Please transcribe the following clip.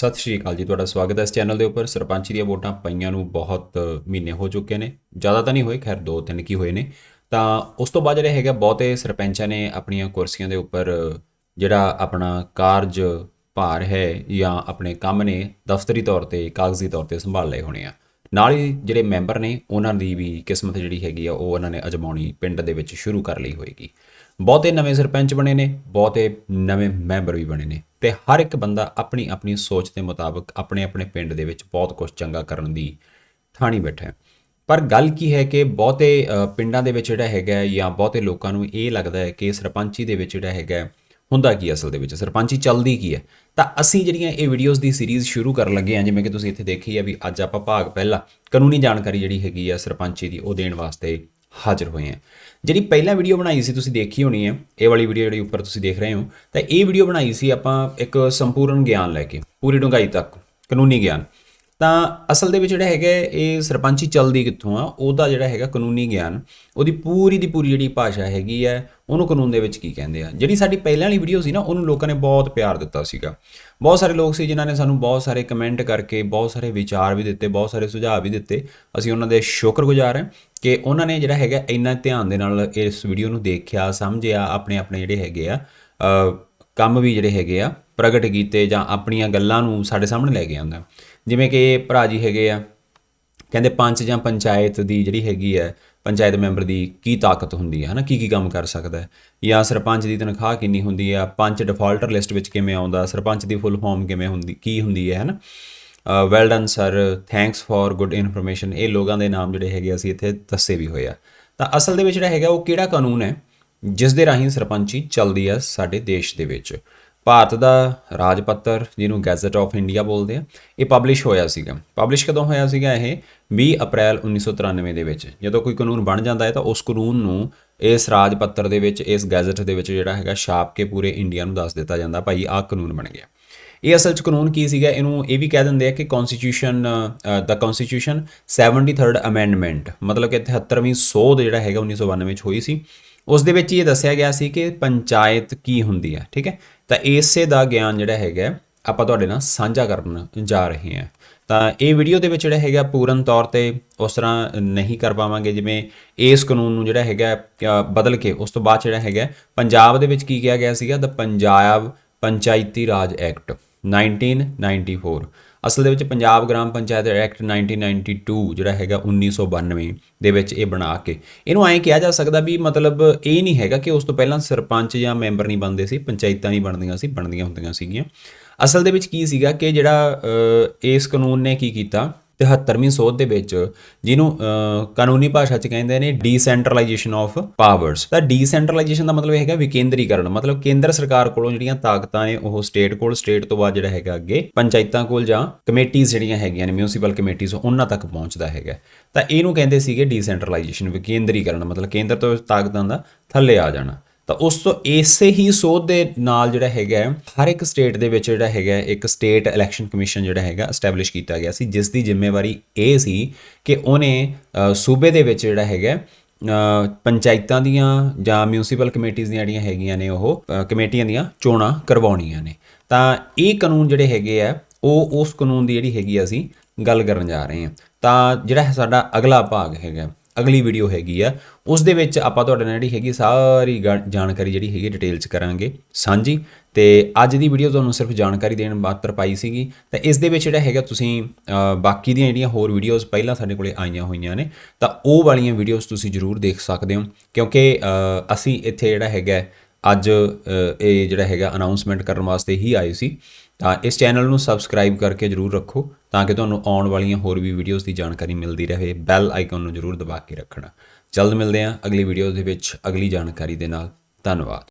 ਸਤਿ ਸ਼੍ਰੀ ਅਕਾਲ ਜੀ, ਤੁਹਾਡਾ ਸਵਾਗਤ ਹੈ ਇਸ ਚੈਨਲ ਦੇ ਉੱਪਰ। ਸਰਪੰਚੀ ਦੀਆਂ ਵੋਟਾਂ ਪਈਆਂ ਨੂੰ ਬਹੁਤ ਮਹੀਨੇ ਹੋ ਚੁੱਕੇ ਨੇ। ਜ਼ਿਆਦਾ ਤਾਂ ਨਹੀਂ ਹੋਏ, ਖੈਰ ਦੋ ਤਿੰਨ ਕੀ ਹੋਏ ਨੇ। ਤਾਂ ਉਸ ਤੋਂ ਬਾਅਦ ਜਿਹੜੇ ਹੈਗਾ ਬਹੁਤੇ ਸਰਪੰਚਾਂ ਨੇ ਆਪਣੀਆਂ ਕੁਰਸੀਆਂ ਦੇ ਉੱਪਰ ਜਿਹੜਾ ਆਪਣਾ ਕਾਰਜ ਭਾਰ ਹੈ ਜਾਂ ਆਪਣੇ ਕੰਮ ਨੇ ਦਫ਼ਤਰੀ ਤੌਰ ਤੇ, ਕਾਗਜ਼ੀ ਤੌਰ ਤੇ ਸੰਭਾਲ ਲਏ ਹੋਣੇ ਆ। ਨਾਲ ਹੀ ਜਿਹੜੇ ਮੈਂਬਰ ਨੇ, ਉਹਨਾਂ ਦੀ ਵੀ ਕਿਸਮਤ ਜਿਹੜੀ ਹੈਗੀ ਆ, ਉਹ ਉਹਨਾਂ ਨੇ ਅਜਮਾਉਣੀ ਪਿੰਡ ਦੇ ਵਿੱਚ ਸ਼ੁਰੂ ਕਰ ਲਈ ਹੋਏਗੀ। ਬਹੁਤੇ ਨਵੇਂ ਸਰਪੰਚ ਬਣੇ ਨੇ, ਬਹੁਤੇ ਨਵੇਂ ਮੈਂਬਰ ਵੀ ਬਣੇ ਨੇ ਤੇ ਹਰ ਇੱਕ ਬੰਦਾ ਆਪਣੀ ਆਪਣੀ ਸੋਚ ਦੇ ਮੁਤਾਬਕ ਆਪਣੇ ਆਪਣੇ ਪਿੰਡ ਦੇ ਵਿੱਚ ਬਹੁਤ ਕੁਝ ਚੰਗਾ ਕਰਨ ਦੀ ਥਾਣੀ ਬੈਠਾ ਹੈ। ਪਰ ਗੱਲ ਕੀ ਹੈ ਕਿ ਬਹੁਤੇ ਪਿੰਡਾਂ ਦੇ ਵਿੱਚ ਜਿਹੜਾ ਹੈਗਾ ਜਾਂ ਬਹੁਤੇ ਲੋਕਾਂ ਨੂੰ ਇਹ ਲੱਗਦਾ ਹੈ ਕਿ ਸਰਪੰਚੀ ਦੇ ਵਿੱਚ ਜਿਹੜਾ ਹੈਗਾ ਹੁੰਦਾ ਕੀ ਅਸਲ ਦੇ ਵਿੱਚ? ਸਰਪੰਚੀ ਚੱਲਦੀ ਕੀ ਹੈ? ਤਾਂ ਅਸੀਂ ਜਿਹੜੀਆਂ ਇਹ ਵੀਡੀਓਜ਼ ਦੀ ਸੀਰੀਜ਼ ਸ਼ੁਰੂ ਕਰਨ ਲੱਗੇ ਹਾਂ, ਜਿਵੇਂ ਕਿ ਤੁਸੀਂ ਇੱਥੇ ਦੇਖੀ ਹੈ ਵੀ ਅੱਜ ਆਪਾਂ ਭਾਗ ਪਹਿਲਾ ਕਾਨੂੰਨੀ ਜਾਣਕਾਰੀ ਜਿਹੜੀ ਹੈਗੀ ਆ ਸਰਪੰਚੀ ਦੀ, ਉਹ ਦੇਣ ਵਾਸਤੇ ਹਾਜ਼ਰ ਹੋਏ ਹਾਂ। ਜਿਹੜੀ ਪਹਿਲਾਂ ਵੀਡੀਓ ਬਣਾਈ ਸੀ, ਤੁਸੀਂ ਦੇਖੀ ਹੋਣੀ ਹੈ, ਇਹ ਵਾਲੀ ਵੀਡੀਓ ਜਿਹੜੀ ਉੱਪਰ ਤੁਸੀਂ ਦੇਖ ਰਹੇ ਹੋ, ਤਾਂ ਇਹ ਵੀਡੀਓ ਬਣਾਈ ਸੀ ਆਪਾਂ ਇੱਕ ਸੰਪੂਰਨ ਗਿਆਨ ਲੈ ਕੇ, ਪੂਰੀ ਡੂੰਘਾਈ ਤੱਕ, ਕਾਨੂੰਨੀ ਗਿਆਨ। ਤਾਂ ਅਸਲ ਦੇ ਵਿੱਚ ਜਿਹੜਾ ਹੈਗਾ ਹੈ, ਇਹ ਸਰਪੰਚੀ ਚੱਲਦੀ ਕਿੱਥੋਂ ਆ? ਉਹਦਾ ਜਿਹੜਾ ਹੈਗਾ ਕਾਨੂੰਨੀ ਗਿਆਨ। ਉਹਦੀ ਪੂਰੀ ਦੀ ਪੂਰੀ ਜਿਹੜੀ ਭਾਸ਼ਾ ਹੈਗੀ ਹੈ ਉਹਨੂੰ ਕਾਨੂੰਨ ਦੇ ਵਿੱਚ ਕੀ ਕਹਿੰਦੇ ਆ? ਜਿਹੜੀ ਸਾਡੀ ਪਹਿਲਾਂ ਵਾਲੀ ਵੀਡੀਓ ਸੀ ਨਾ ਉਹਨੂੰ ਲੋਕਾਂ ਨੇ ਬਹੁਤ ਪਿਆਰ ਦਿੱਤਾ ਸੀਗਾ। ਬਹੁਤ ਸਾਰੇ ਲੋਕ ਸੀ ਜਿਨ੍ਹਾਂ ਨੇ ਸਾਨੂੰ ਬਹੁਤ ਸਾਰੇ ਕਮੈਂਟ ਕਰਕੇ ਬਹੁਤ ਸਾਰੇ ਵਿਚਾਰ ਵੀ ਦਿੱਤੇ ਬਹੁਤ ਸਾਰੇ ਸੁਝਾਅ ਵੀ ਦਿੱਤੇ। ਅਸੀਂ ਉਹਨਾਂ ਦੇ ਸ਼ੁਕਰਗੁਜ਼ਾਰ ਹਾਂ ਕਿ ਉਹਨਾਂ ਨੇ ਜਿਹੜਾ ਹੈਗਾ ਇੰਨਾ ਧਿਆਨ ਦੇ ਨਾਲ ਇਸ ਵੀਡੀਓ ਨੂੰ ਦੇਖਿਆ ਸਮਝਿਆ ਆਪਣੇ ਆਪਣੇ ਜਿਹੜੇ ਹੈਗੇ ਆ ਕੰਮ ਵੀ ਜਿਹੜੇ ਹੈਗੇ ਆ ਪ੍ਰਗਟ ਕੀਤੇ ਜਾਂ ਆਪਣੀਆਂ ਗੱਲਾਂ ਨੂੰ ਸਾਡੇ ਸਾਹਮਣੇ ਲੈ ਕੇ ਆਉਂਦਾ। ਜਿਵੇਂ ਕਿ ਭਰਾ ਜੀ ਹੈਗੇ ਆ, ਕਹਿੰਦੇ ਪੰਚ ਜਾਂ ਪੰਚਾਇਤ ਦੀ ਜਿਹੜੀ ਹੈਗੀ ਹੈ, ਪੰਚਾਇਤ ਮੈਂਬਰ ਦੀ ਕੀ ਤਾਕਤ ਹੁੰਦੀ ਹੈ, ਹਨਾ? ਕੀ ਕੀ ਕੰਮ ਕਰ ਸਕਦਾ ਹੈ? ਜਾਂ ਸਰਪੰਚ ਦੀ ਤਨਖਾਹ ਕਿੰਨੀ ਹੁੰਦੀ ਹੈ? ਪੰਚ ਡਿਫਾਲਟਰ ਲਿਸਟ ਵਿੱਚ ਕਿਵੇਂ ਆਉਂਦਾ? ਸਰਪੰਚ ਦੀ ਫੁੱਲ ਫਾਰਮ ਕਿਵੇਂ ਹੁੰਦੀ, ਕੀ ਹੁੰਦੀ ਹੈ, ਹਨਾ? Well done sir thanks for good information ਇਹ ਲੋਕਾਂ ਦੇ ਨਾਮ ਜਿਹੜੇ ਹੈਗੇ ਅਸੀਂ ਇੱਥੇ ਦੱਸੇ ਵੀ ਹੋਏ ਆ। ਤਾਂ ਅਸਲ ਦੇ ਵਿੱਚ ਜਿਹੜਾ ਹੈਗਾ, ਉਹ ਕਿਹੜਾ ਕਾਨੂੰਨ ਹੈ? ਜਿਸ ਦੇ ਰਾਹੀਂ ਸਰਪੰਚੀ ਚੱਲਦੀ ਆ ਸਾਡੇ ਦੇਸ਼ ਦੇ ਵਿੱਚ। ਭਾਰਤ ਦਾ ਰਾਜ ਪੱਤਰ ਜਿਹਨੂੰ ਗੈਜ਼ਟ ਆਫ ਇੰਡੀਆ ਬੋਲਦੇ ਆ, ਇਹ ਪਬਲਿਸ਼ ਹੋਇਆ ਸੀਗਾ। ਪਬਲਿਸ਼ ਕਦੋਂ ਹੋਇਆ ਸੀਗਾ ਇਹ? 20 ਅਪ੍ਰੈਲ 1993 ਦੇ ਵਿੱਚ। ਜਦੋਂ ਕੋਈ ਕਾਨੂੰਨ ਬਣ ਜਾਂਦਾ ਹੈ ਤਾਂ ਉਸ ਕਾਨੂੰਨ ਨੂੰ ਇਸ ਰਾਜ ਪੱਤਰ ਦੇ ਵਿੱਚ, ਇਸ ਗੈਜ਼ਟ ਦੇ ਵਿੱਚ ਜਿਹੜਾ ਹੈਗਾ ਛਾਪ ਕੇ ਪੂਰੇ ਇੰਡੀਆ ਨੂੰ ਦੱਸ ਦਿੱਤਾ ਜਾਂਦਾ, ਭਾਈ ਆਹ ਕਾਨੂੰਨ ਬਣ ਗਿਆ। ਇਹ ਅਸਲ ਚ ਕਾਨੂੰਨ ਕੀ ਸੀਗਾ? ਇਹਨੂੰ ਇਹ ਵੀ ਕਹਿ ਦਿੰਦੇ ਆ ਕਿ ਕਨਸਟੀਟਿਊਸ਼ਨ ਦਾ ਕਨਸਟੀਟਿਊਸ਼ਨ 73rd ਅਮੈਂਡਮੈਂਟ ਮਤਲਬ ਕਿ 73ਵੀਂ ਸੋਧ ਜਿਹੜਾ ਹੈਗਾ 1992 ਵਿੱਚ ਹੋਈ ਸੀ। ਉਸ ਦੇ ਵਿੱਚ ਇਹ ਦੱਸਿਆ ਗਿਆ ਸੀ ਕਿ ਪੰਚਾਇਤ ਕੀ ਹੁੰਦੀ ਹੈ, ਠੀਕ ਹੈ? ਤਾਂ ਇਸੇ ਦਾ ਗਿਆਨ ਜਿਹੜਾ ਹੈਗਾ, ਆਪਾਂ ਤੁਹਾਡੇ ਨਾਲ ਸਾਂਝਾ ਕਰਨ ਜਾ ਰਹੇ ਹਾਂ। ਤਾਂ ਇਹ ਵੀਡੀਓ ਦੇ ਵਿੱਚ ਜਿਹੜਾ ਹੈਗਾ, ਪੂਰਨ ਤੌਰ ਤੇ ਉਸ ਤਰ੍ਹਾਂ ਨਹੀਂ ਕਰ ਪਾਵਾਂਗੇ, ਜਿਵੇਂ ਇਸ ਕਾਨੂੰਨ ਨੂੰ ਜਿਹੜਾ ਹੈਗਾ ਬਦਲ ਕੇ ਉਸ ਤੋਂ ਬਾਅਦ ਜਿਹੜਾ ਹੈਗਾ, ਪੰਜਾਬ ਦੇ ਵਿੱਚ ਕੀ ਕਿਹਾ ਗਿਆ ਸੀਗਾ? ਦ ਪੰਜਾਬ ਪੰਚਾਇਤੀ ਰਾਜ ਐਕਟ 1994 ਅਸਲ ਦੇ ਵਿੱਚ ਪੰਜਾਬ ਗ੍ਰਾਮ ਪੰਚਾਇਤ ਐਕਟ 1992 ਜਿਹੜਾ ਹੈਗਾ 1992 ਦੇ ਵਿੱਚ ਇਹ ਬਣਾ ਕੇ, ਇਹਨੂੰ ਐਂ ਕਿਹਾ ਜਾ ਸਕਦਾ ਵੀ ਮਤਲਬ ਇਹ ਨਹੀਂ ਹੈਗਾ ਕਿ ਉਸ ਤੋਂ ਪਹਿਲਾਂ ਸਰਪੰਚ ਜਾਂ ਮੈਂਬਰ ਨਹੀਂ ਬਣਦੇ ਸੀ, ਪੰਚਾਇਤਾਂ ਨਹੀਂ ਬਣਦੀਆਂ ਸੀ, ਬਣਦੀਆਂ ਹੁੰਦੀਆਂ ਸੀਗੀਆਂ। ਅਸਲ ਦੇ ਵਿੱਚ ਕੀ ਸੀਗਾ ਕਿ ਜਿਹੜਾ ਇਸ ਕਾਨੂੰਨ ਨੇ ਕੀ ਕੀਤਾ? 73ਵੀਂ ਸੋਧ ਦੇ ਵਿੱਚ ਜਿਹਨੂੰ ਕਾਨੂੰਨੀ ਭਾਸ਼ਾ 'ਚ ਕਹਿੰਦੇ ਨੇ ਡੀਸੈਂਟਰਲਾਈਜੇਸ਼ਨ ਆਫ ਪਾਵਰਸ ਤਾਂ ਡੀਸੈਂਟਰਲਾਈਜੇਸ਼ਨ ਦਾ ਮਤਲਬ ਇਹ ਹੈਗਾ ਵਿਕੇਂਦਰੀਕਰਨ। ਮਤਲਬ ਕੇਂਦਰ ਸਰਕਾਰ ਕੋਲੋਂ ਜਿਹੜੀਆਂ ਤਾਕਤਾਂ ਨੇ, ਉਹ ਸਟੇਟ ਕੋਲ ਸਟੇਟ ਤੋਂ ਬਾਅਦ ਜਿਹੜਾ ਹੈਗਾ ਅੱਗੇ ਪੰਚਾਇਤਾਂ ਕੋਲ ਜਾਂ ਕਮੇਟੀਆਂ ਜਿਹੜੀਆਂ ਹੈਗੀਆਂ ਨੇ ਮਿਊਨਿਸਪਲ ਕਮੇਟੀਆਂ ਉਹਨਾਂ ਤੱਕ ਪਹੁੰਚਦਾ ਹੈਗਾ। ਤਾਂ ਇਹਨੂੰ ਕਹਿੰਦੇ ਸੀਗੇ ਡੀਸੈਂਟਰਲਾਈਜੇਸ਼ਨ ਵਿਕੇਂਦਰੀਕਰਨ। ਮਤਲਬ ਕੇਂਦਰ ਤੋਂ ਤਾਕਤਾਂ ਦਾ ਥੱਲੇ ਆ ਜਾਣਾ। ਤਾਂ ਉਸ ਤੋਂ ਇਸੇ ਹੀ ਸੋਧ ਦੇ ਨਾਲ ਜਿਹੜਾ ਹੈਗਾ ਹਰ ਇੱਕ ਸਟੇਟ ਦੇ ਵਿੱਚ ਜਿਹੜਾ ਹੈਗਾ ਇੱਕ ਸਟੇਟ ਇਲੈਕਸ਼ਨ ਕਮਿਸ਼ਨ ਜਿਹੜਾ ਹੈਗਾ ਐਸਟੈਬਲਿਸ਼ ਕੀਤਾ ਗਿਆ ਸੀ, ਜਿਸ ਦੀ ਜ਼ਿੰਮੇਵਾਰੀ ਇਹ ਸੀ ਕਿ ਉਹਨੇ ਸੂਬੇ ਦੇ ਵਿੱਚ ਜਿਹੜਾ ਹੈਗਾ ਪੰਚਾਇਤਾਂ ਦੀਆਂ ਜਾਂ ਮਿਊਨਿਸਪਲ ਕਮੇਟੀਆਂ ਦੀਆਂ ਜਿਹੜੀਆਂ ਹੈਗੀਆਂ ਨੇ ਉਹ ਕਮੇਟੀਆਂ ਦੀਆਂ ਚੋਣਾਂ ਕਰਵਾਉਣੀਆਂ ਨੇ। ਤਾਂ ਇਹ ਕਾਨੂੰਨ ਜਿਹੜੇ ਹੈਗੇ ਆ, ਉਹ ਉਸ ਕਾਨੂੰਨ ਦੀ ਜਿਹੜੀ ਹੈਗੀ ਆ ਅਸੀਂ ਗੱਲ ਕਰਨ ਜਾ ਰਹੇ ਹਾਂ। ਤਾਂ ਜਿਹੜਾ ਸਾਡਾ ਅਗਲਾ ਭਾਗ ਹੈਗਾ ਅਗਲੀ ਵੀਡੀਓ ਹੈਗੀ ਆ। ਉਸ ਦੇ ਵਿੱਚ ਆਪਾਂ ਤੁਹਾਡੇ ਨਾਲ ਜਿਹੜੀ ਹੈਗੀ ਸਾਰੀ ਗਾ- ਜਾਣਕਾਰੀ ਜਿਹੜੀ ਹੈਗੀ ਡਿਟੇਲ ਚ ਕਰਾਂਗੇ। ਸਾਂਝੀ। ਤੇ ਅੱਜ ਦੀ ਵੀਡੀਓ ਤੁਹਾਨੂੰ ਸਿਰਫ ਜਾਣਕਾਰੀ ਦੇਣ ਮਾਤਰ ਪਾਈ ਸੀਗੀ। ਤਾਂ ਇਸ ਦੇ ਵਿੱਚ ਜਿਹੜਾ ਹੈਗਾ, ਤੁਸੀਂ ਬਾਕੀ ਦੀਆਂ ਜਿਹੜੀਆਂ ਹੋਰ ਵੀਡੀਓਜ਼ ਪਹਿਲਾਂ ਸਾਡੇ ਕੋਲੇ ਆਈਆਂ ਹੋਈਆਂ ਨੇ, ਤਾਂ ਉਹ ਵਾਲੀਆਂ ਵੀਡੀਓਜ਼ ਤੁਸੀਂ ਜ਼ਰੂਰ ਦੇਖ ਸਕਦੇ ਹੋ। ਕਿਉਂਕਿ ਅਸੀਂ ਇੱਥੇ ਜਿਹੜਾ ਹੈਗਾ, ਅੱਜ ਇਹ ਜਿਹੜਾ ਹੈਗਾ ਅਨਾਉਂਸਮੈਂਟ ਕਰਨ ਵਾਸਤੇ ਹੀ ਆਏ ਸੀ। ਤਾਂ ਇਸ ਚੈਨਲ ਨੂੰ ਸਬਸਕ੍ਰਾਈਬ ਕਰਕੇ ਜਰੂਰ ਰੱਖੋ ਤਾਂ ਕਿ ਤੁਹਾਨੂੰ ਆਉਣ ਵਾਲੀਆਂ ਹੋਰ ਵੀ ਵੀਡੀਓਜ਼ ਦੀ ਜਾਣਕਾਰੀ ਮਿਲਦੀ ਰਹੇ ਬੈਲ ਆਈਕਨ ਨੂੰ ਜਰੂਰ ਦਬਾ ਕੇ ਰੱਖਣਾ। ਜਲਦ ਮਿਲਦੇ ਹਾਂ ਅਗਲੀ ਵੀਡੀਓ ਦੇ ਵਿੱਚ ਅਗਲੀ ਜਾਣਕਾਰੀ ਦੇ ਨਾਲ। ਧੰਨਵਾਦ।